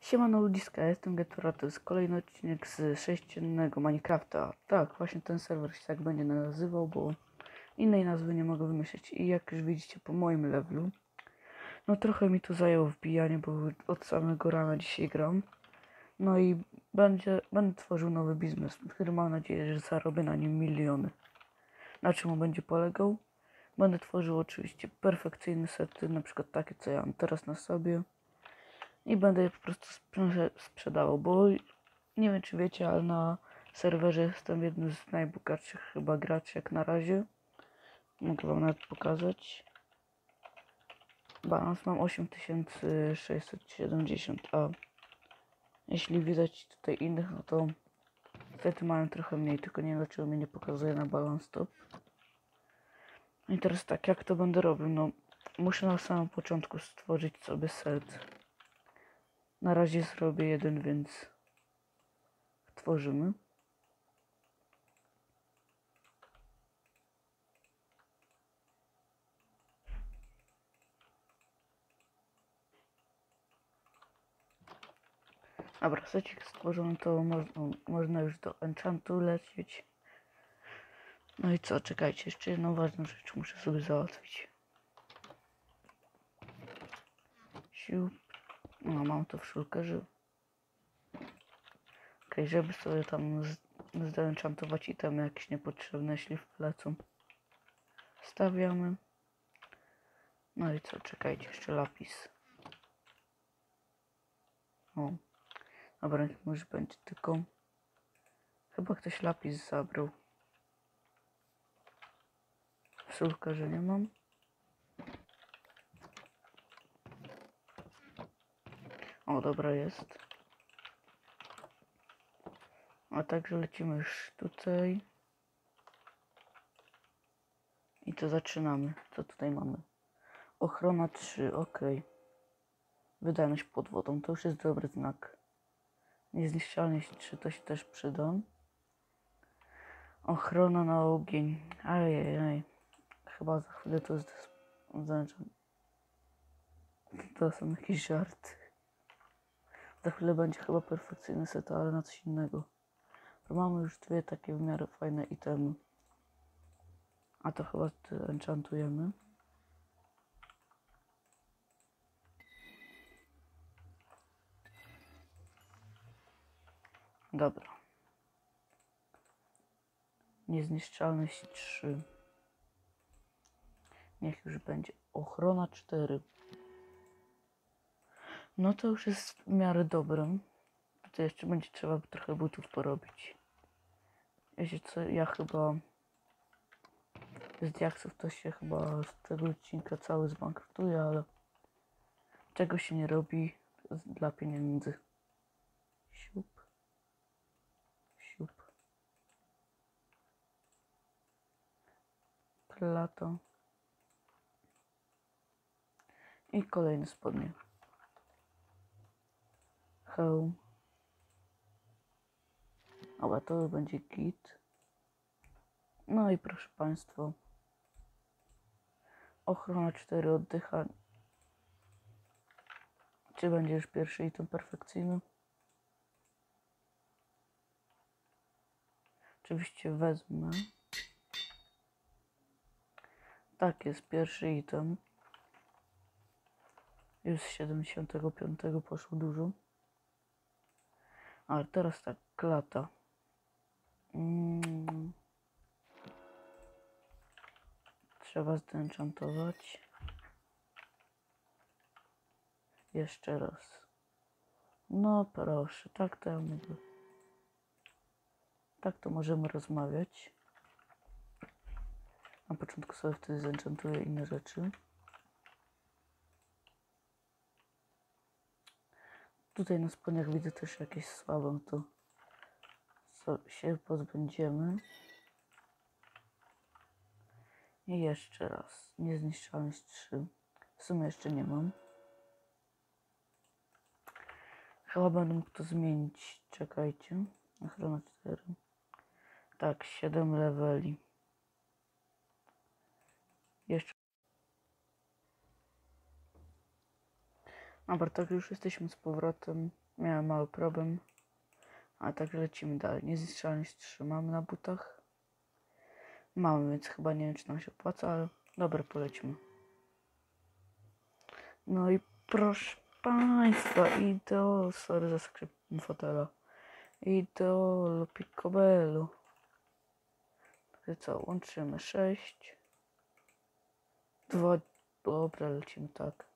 Siemano ludziska, jestem Getura, to jest kolejny odcinek z sześciennego Minecrafta. Tak, właśnie ten serwer się tak będzie nazywał, bo innej nazwy nie mogę wymyślić. I jak już widzicie po moim levelu, no trochę mi tu zajęło wbijanie, bo od samego rana dzisiaj gram. No i będzie, będę tworzył nowy biznes, który mam nadzieję, że zarobię na nim miliony. Na czym on będzie polegał? Będę tworzył oczywiście perfekcyjne sety, na przykład takie, co ja mam teraz na sobie i będę je po prostu sprze- sprzedawał, bo nie wiem czy wiecie, ale na serwerze jestem jednym z najbogatszych chyba graczy jak na razie. Mogę wam nawet pokazać. Balans mam 8670, a jeśli widać tutaj innych, no to wtedy mają trochę mniej, tylko nie wiem dlaczego mnie nie pokazuje na balans top. I teraz tak, jak to będę robił? No, muszę na samym początku stworzyć sobie set. Na razie zrobię jeden, więc tworzymy. Dobra, secik stworzony, to można, już do enchantu lecieć. No i co, czekajcie, jeszcze jedną ważną rzecz muszę sobie załatwić. Siup. No, mam to w szulkerze. Okej, żeby sobie tam z- zdenchantować itemy jakieś niepotrzebne, jeśli wlecą. Stawiamy. No i co, czekajcie, jeszcze lapis. O. Dobra, może będzie tylko... Chyba ktoś lapis zabrał. W szulkerze nie mam. O, dobra jest. A także lecimy już tutaj. I to zaczynamy. Co tutaj mamy? Ochrona 3, ok. Wydajność pod wodą, to już jest dobry znak. Niezniszczalność 3 to się też przyda. Ochrona na ogień. Ajajaj. Chyba za chwilę to jest... Znaczy, to są jakieś żarty. Za chwilę będzie chyba perfekcyjny set, ale na coś innego. To mamy już dwie takie w miarę fajne itemy. A to chyba enchantujemy. Dobra. Niezniszczalność 3. Niech już będzie. Ochrona 4. No to już jest w miarę dobrym. To jeszcze będzie trzeba trochę butów porobić. Wiecie co, ja chyba z diaksów to się chyba z tego odcinka cały zbankrutuje, ale czego się nie robi dla pieniędzy. Siup. Siup. Plato. I kolejne spodnie. Hełm. Dobra, to będzie git. No i proszę Państwa. Ochrona 4 oddycha. Czy będzie już pierwszy item perfekcyjny? Oczywiście wezmę. Tak jest, pierwszy item. Już z 75 poszło dużo. Ale teraz tak, klata. Mm. Trzeba zdenchantować. Jeszcze raz. No proszę, tak to ja mówię. Tak to możemy rozmawiać. Na początku sobie wtedy zenchantuję inne rzeczy. Tutaj na spodniach widzę też jakieś słabą, to się pozbędziemy. I jeszcze raz. Niezniszczalność 3. W sumie jeszcze nie mam. Chyba będę mógł to zmienić. Czekajcie. Ochrona 4. Tak, 7 leveli. Jeszcze. Dobra, tak już jesteśmy z powrotem. Miałem mały problem. A tak lecimy dalej. Niezniszczalność trzymamy na butach. Mamy, więc chyba nie wiem, czy nam się opłaca, ale dobra, polecimy. No i proszę Państwa, idol, sorry za skrypt fotela. Idol Picobello. Co, łączymy 6. 2, dobra, lecimy tak.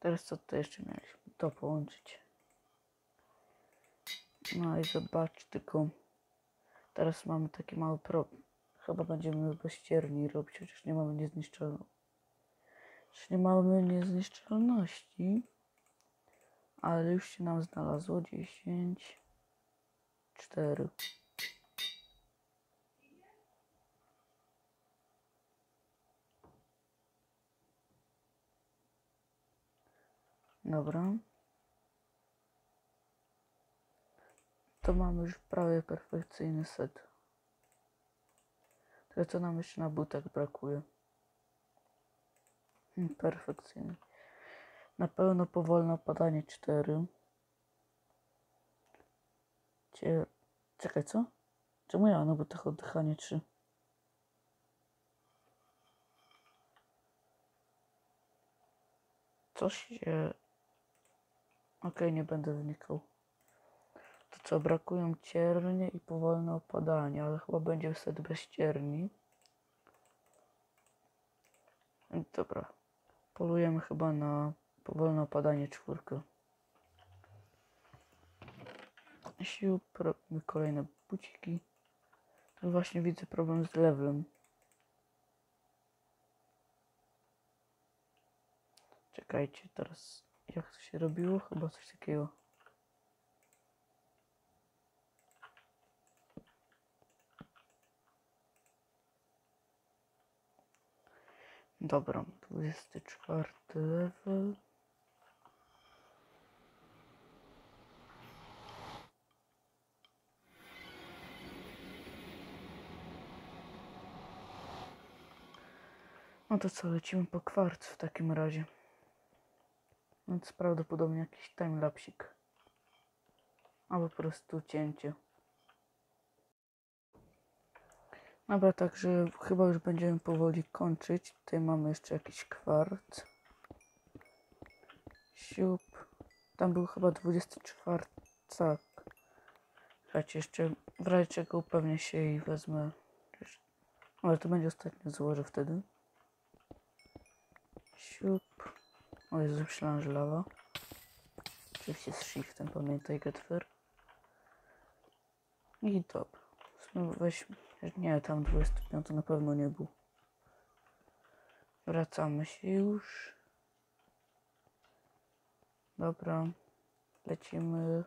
Teraz co tutaj jeszcze mieliśmy? To połączyć. No i zobacz tylko. Teraz mamy taki mały problem. Chyba będziemy bez ścierni robić, chociaż nie mamy niezniszczalności. Chociaż nie mamy niezniszczalności. Ale już się nam znalazło 10. 4. Dobra. To mamy już prawie perfekcyjny set. Tylko co nam jeszcze na butach brakuje? Hmm, Perfekcyjny. Na pełno powolne opadanie 4. Cie... Czekaj, co? Czemu ja na butach oddychanie 3? Coś się... Okej, nie będę wynikał. To co, brakują ciernie i powolne opadanie, ale chyba będzie set bez cierni. Dobra. Polujemy chyba na powolne opadanie czwórkę. Siup, robimy kolejne buciki. Tu właśnie widzę problem z levelem. Czekajcie, teraz się robiło? Chyba coś takiego. Dobra, 24 level. No to co, lecimy po kwarc w takim razie. Więc prawdopodobnie jakiś timelapsik. Albo po prostu cięcie. Dobra, także chyba już będziemy powoli kończyć. Tutaj mamy jeszcze jakiś kwarc. Siup. Tam był chyba 24. Tak. Słuchajcie, jeszcze w razie czego upewnię się i wezmę. Ale to będzie ostatnie złoże wtedy. Siup. O Jezu, myślałem, że lawa. Oczywiście z shiftem, pamiętaj, Getfer. I dobra. W sumie weźmy. Nie, tam 25 na pewno nie był. Wracamy się już. Dobra. Lecimy.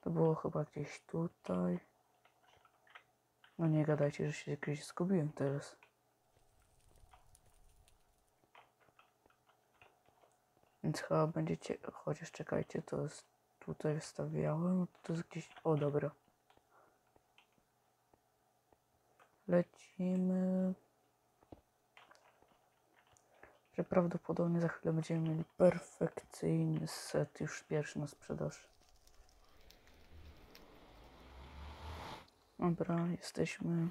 To było chyba gdzieś tutaj. No nie gadajcie, że się gdzieś zgubiłem teraz. Więc chyba będziecie, chociaż czekajcie, to jest tutaj wstawiałem, to jest gdzieś, o dobra. Lecimy. Że prawdopodobnie za chwilę będziemy mieli perfekcyjny set już pierwszy na sprzedaż. Dobra, jesteśmy.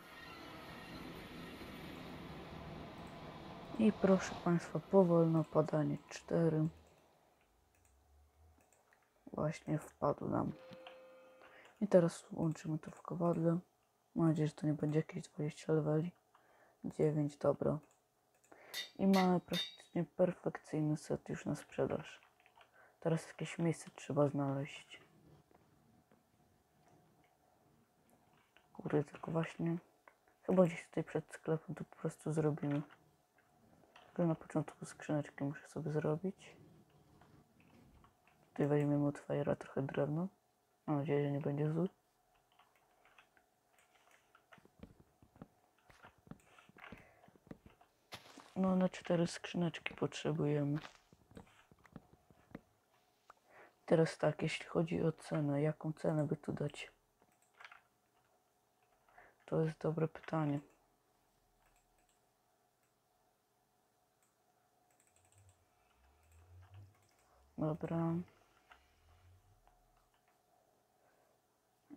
I proszę Państwa, powolne opadanie 4. Właśnie wpadł nam. I teraz łączymy to w kowadle. Mam nadzieję, że to nie będzie jakieś 20 leveli. 9, dobra. I mamy praktycznie perfekcyjny set już na sprzedaż. Teraz jakieś miejsce trzeba znaleźć. Kurde, tylko właśnie... Chyba gdzieś tutaj przed sklepem to po prostu zrobimy. Tylko na początku skrzyneczki muszę sobie zrobić. Tutaj weźmiemy od fajera trochę drewno. Mam nadzieję, że nie będzie zły. No na cztery skrzyneczki potrzebujemy. Teraz tak, jeśli chodzi o cenę, jaką cenę by tu dać? To jest dobre pytanie. Dobra.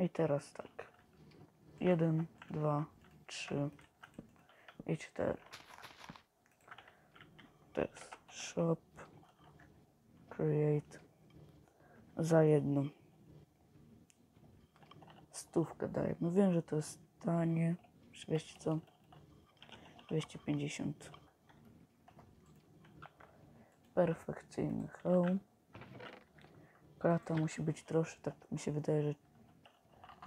I teraz tak. Jeden, dwa, trzy i cztery. Teraz shop, create za jedną. Stówkę daję. No wiem, że to jest tanie. Wiecie co? 250. Perfekcyjny hełm. Klata musi być troszkę, tak mi się wydaje, że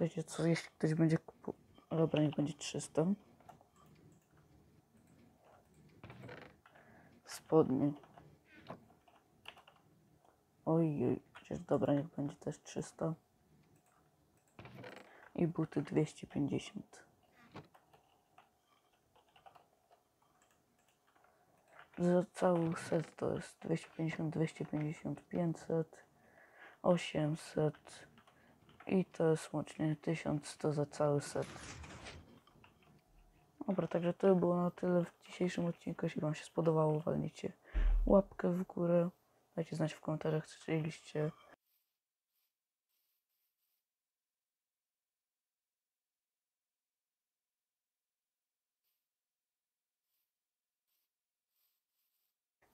wiecie co, jeśli ktoś będzie kupował, dobra, niech będzie 300. Spodnie. Oj, przecież dobra, niech będzie też 300. I buty 250. Za cały set to jest 250, 250, 500, 800 i to jest łącznie 1100 za cały set. Dobra, także to było na tyle w dzisiejszym odcinku. Jeśli Wam się spodobało, walnijcie łapkę w górę. Dajcie znać w komentarzach, czy chcieliście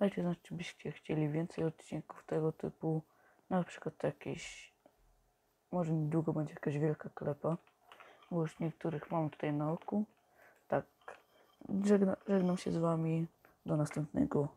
Dajcie znać, czy byście chcieli więcej odcinków tego typu. Na przykład jakieś. Może niedługo będzie jakaś wielka klepa. Bo już niektórych mam tutaj na oku. Tak. Żegna, żegnam się z wami. Do następnego